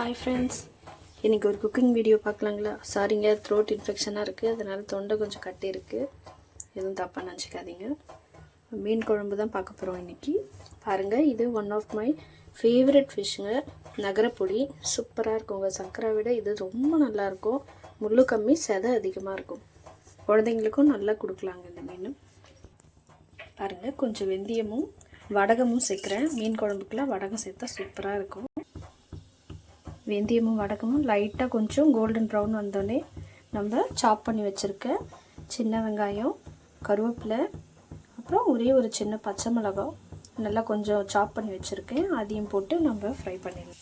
Hi friends இன்றைக்கி ஒரு cooking video பார்க்கலாங்களா? சாரிங்க த்ரோட் இன்ஃபெக்ஷனாக இருக்குது அதனால் தொண்டை கொஞ்சம் கட்டி இருக்குது எதுவும் தப்பாக நினச்சிக்காதீங்க. மீன் குழம்பு தான் பார்க்க போகிறோம் இன்றைக்கி பாருங்கள் இது ஒன் ஆஃப் மை ஃபேவரட் ஃபிஷ்ஷுங்க நகரப்பொடி. சூப்பராக இருக்குங்க சர்க்கரை விட இது ரொம்ப நல்லாயிருக்கும் முள்ளு கம்மி செதை அதிகமாக இருக்கும். குழந்தைங்களுக்கும் நல்லா கொடுக்கலாங்க இந்த மீன். பாருங்கள் கொஞ்சம் வெந்தயமும் வடகமும் சேர்க்குறேன். மீன் குழம்புக்குலாம் வடகம் சேர்த்தா சூப்பராக இருக்கும். வெந்தயமும் வடகமும் லைட்டாக கொஞ்சம் கோல்டன் ப்ரௌன் வந்தோடனே நம்ம சாப் பண்ணி வச்சுருக்க சின்ன வெங்காயம் கருவேப்பிலை அப்புறம் ஒரே ஒரு சின்ன பச்சை மிளகாய் நல்லா கொஞ்சம் சாப் பண்ணி வச்சுருக்கேன். அதையும் போட்டு நம்ம ஃப்ரை பண்ணிடலாம்.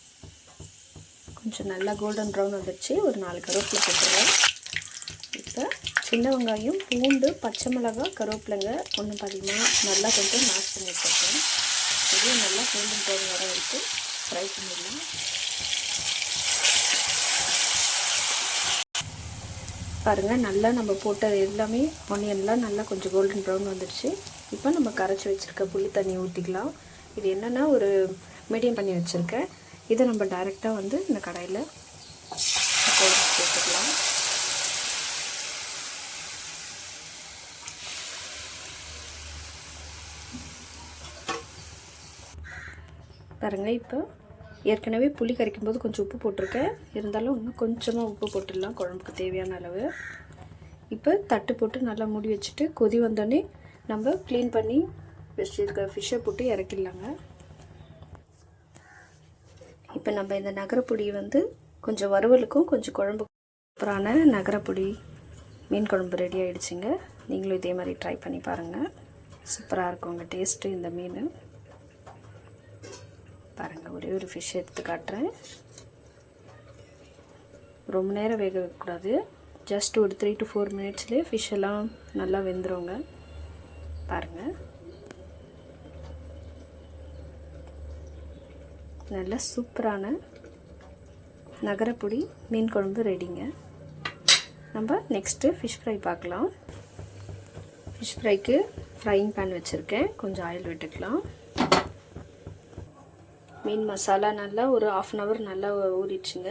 கொஞ்சம் நல்லா கோல்டன் ப்ரௌன் வந்துடுச்சு ஒரு நாலு கருவேப்பிலை போட்டுருவேன் இப்போ சின்ன வெங்காயம் பூண்டு பச்சை மிளகாய் கருவேப்பிலைங்க ஒன்றும் பாதிகமாக நல்லா கொஞ்சம் மேஷ் பண்ணி வச்சுருக்கேன். இதையும் நல்லா கோல்டன் ப்ரௌன் வர வரைக்கும் ஃப்ரை பண்ணிடலாம். பாருங்கள் நல்லா நம்ம போட்ட எல்லாமே ஆனியன்லாம் நல்லா கொஞ்சம் கோல்டன் ப்ரௌன் வந்துடுச்சு. இப்போ நம்ம கரைச்சி வச்சுருக்க புளி தண்ணி ஊற்றிக்கலாம் இது என்னென்னா ஒரு மீடியம் பண்ணி வச்சுருக்கேன். இதை நம்ம டைரெக்டாக வந்து இந்த கடையில் போட்டுக்கலாம். பாருங்கள் இப்போ ஏற்கனவே புளி கரைக்கும் போது கொஞ்சம் உப்பு போட்டிருக்கேன். இருந்தாலும் இன்னும் கொஞ்சமாக உப்பு போட்டுடலாம் குழம்புக்கு தேவையான அளவு. இப்போ தட்டு போட்டு நல்லா மூடி வச்சுட்டு கொதி வந்தோடனே நம்ம க்ளீன் பண்ணி வச்சுருக்க ஃபிஷ்ஷை போட்டு இறக்கிடலாங்க. இப்போ நம்ம இந்த நகரப்பொடி வந்து கொஞ்சம் வறுவலுக்கும் கொஞ்சம் குழம்பு அப்புறான நகரப்பொடி மீன் குழம்பு ரெடி ஆகிடுச்சிங்க நீங்களும் இதே மாதிரி ட்ரை பண்ணி பாருங்கள் சூப்பராக இருக்குங்க டேஸ்ட்டு இந்த மீன். பாருங்கள் ஒரே ஒரு ஃபிஷ் எடுத்து காட்டுறேன். ரொம்ப நேரம் வேக வைக்கக்கூடாது. ஜஸ்ட் ஒரு த்ரீ டு ஃபோர் மினிட்ஸ்லேயே ஃபிஷ் எல்லாம் நல்லா வெந்துருங்க. பாருங்கள் நல்ல சூப்பரான நகரப்பொடி மீன் குழம்பு ரெடிங்க. நம்ம நெக்ஸ்ட்டு ஃபிஷ் ஃப்ரை பார்க்கலாம். ஃபிஷ் ஃப்ரைக்கு ஃப்ரையிங் பேன் வச்சுருக்கேன். கொஞ்சம் ஆயில் விட்டுக்கலாம். மீன் மசாலா நல்லா ஒரு ஆஃப் அன் ஹவர் நல்லா ஊறிடுச்சுங்க.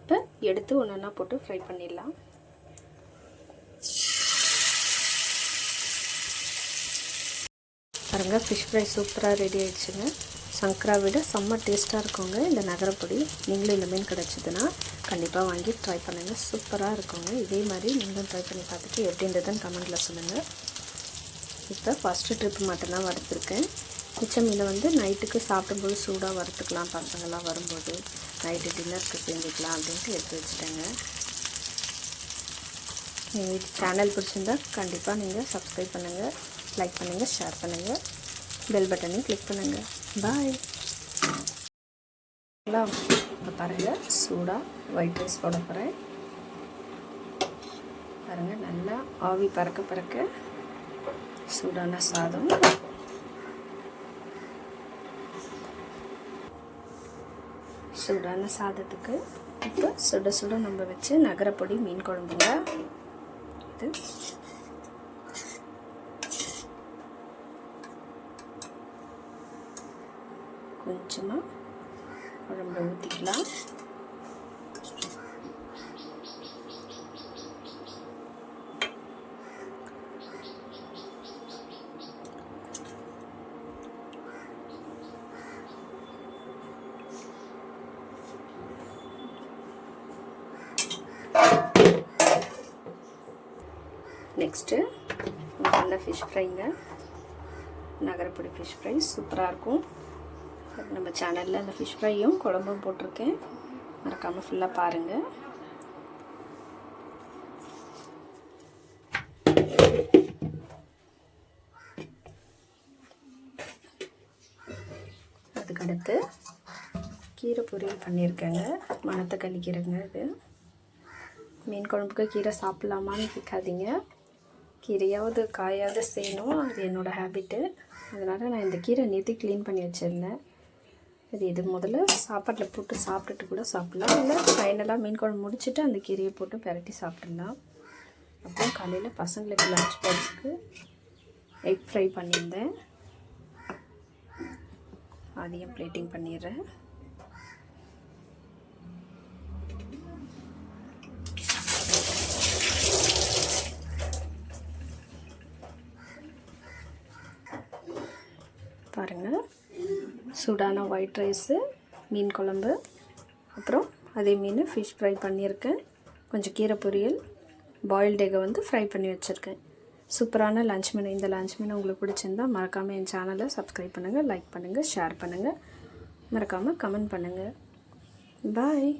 இப்போ எடுத்து ஒன்று ஒன்றா போட்டு ஃப்ரை பண்ணிடலாம். பாருங்கள் ஃபிஷ் ஃப்ரை சூப்பராக ரெடி ஆகிடுச்சுங்க சங்கரா விட செம்ம டேஸ்ட்டாக இருக்குங்க. இந்த நகரப்பொடி நீங்களும் இந்த மீன் கிடச்சிதுன்னா கண்டிப்பாக வாங்கி ட்ரை பண்ணுங்கள் சூப்பராக இருக்குங்க. இதே மாதிரி நீங்களும் ட்ரை பண்ணி பார்த்துட்டு எப்படின்றதுன்னு கமெண்ட்டில் சொல்லுங்கள் இப்போ ஃபஸ்ட்டு ட்ரிப் மட்டும்தான் வறுத்துருக்கேன் மிச்ச மீனை வந்து நைட்டுக்கு சாப்பிடும்போது சூடாக வறுத்துக்கலாம் பசங்கள்லாம் வரும்போது. நைட்டு டின்னருக்கு செஞ்சுக்கலாம் அப்படின்ட்டு எடுத்து வச்சுட்டேங்க. எங்கள் சேனல் பிடிச்சிருந்தா கண்டிப்பாக நீங்கள் சப்ஸ்கிரைப் பண்ணுங்கள் லைக் பண்ணுங்கள் ஷேர் பண்ணுங்கள் பெல் பட்டனையும் கிளிக் பண்ணுங்கள் பாய் இப்போ பாருங்கள் சூடாக ஒயிட் ரைஸ் போட போகிறேன் பாருங்கள் நல்லா ஆவி பறக்க பறக்க சூடான சாதம். சூடான சாதத்துக்கு. இப்போ சுட சுட நம்ம வச்சு நகரப்பொடி மீன் குழம்புங்க. இது. கொஞ்சமாக குழம்பு ஊற்றிக்கலாம் நெக்ஸ்ட்டு நல்ல ஃபிஷ் ஃப்ரைங்க நகரப்பொடி ஃபிஷ் ஃப்ரை சூப்பராக இருக்கும். நம்ம சேனலில் அந்த ஃபிஷ் ஃப்ரையும் குழம்பும் போட்டிருக்கேன். மறக்காமல் ஃபுல்லாக பாருங்கள் அதுக்கடுத்து கீரை பொரியல் பண்ணியிருக்கேங்க. மனத்தை கழிக்கிறேங்க இது. மீன் குழம்புக்கு கீரை சாப்பிட்லாமான்னு கேட்காதீங்க. கீரையாவது காயாவது செய்யணும். அது என்னோடய ஹேபிட்டு அதனால் நான் இந்த கீரை நேற்று க்ளீன் பண்ணி வச்சுருந்தேன். அது இது முதல்ல சாப்பாட்டில் போட்டு சாப்பிட்டுட்டு கூட சாப்பிட்லாம். இல்லை ஃபைனலாக மீன் குழம்பு முடிச்சுட்டு அந்த கீரையை போட்டு பெரட்டி சாப்பிட்லாம். அப்புறம் காலையில் பசங்களுக்கு லஞ்ச் பாக்ஸுக்கு எக் ஃப்ரை பண்ணியிருந்தேன். அதையும் ப்ளேட்டிங் பண்ணிடுறேன். பாருங்கள் சூடான ஒயிட் ரைஸு மீன் குழம்பு அப்புறம் அதே மீன் ஃபிஷ் ஃப்ரை பண்ணியிருக்கேன். கொஞ்சம் கீரை பொரியல் பாயில்டு எக்கை வந்து ஃப்ரை பண்ணி வச்சுருக்கேன். சூப்பரான லஞ்ச் மெனு இந்த லஞ்ச் மெனு உங்களுக்கு பிடிச்சிருந்தா மறக்காமல் என் சேனலை சப்ஸ்கிரைப் பண்ணுங்கள் லைக் பண்ணுங்கள் ஷேர் பண்ணுங்கள் மறக்காமல் கமெண்ட் பண்ணுங்கள் பாய்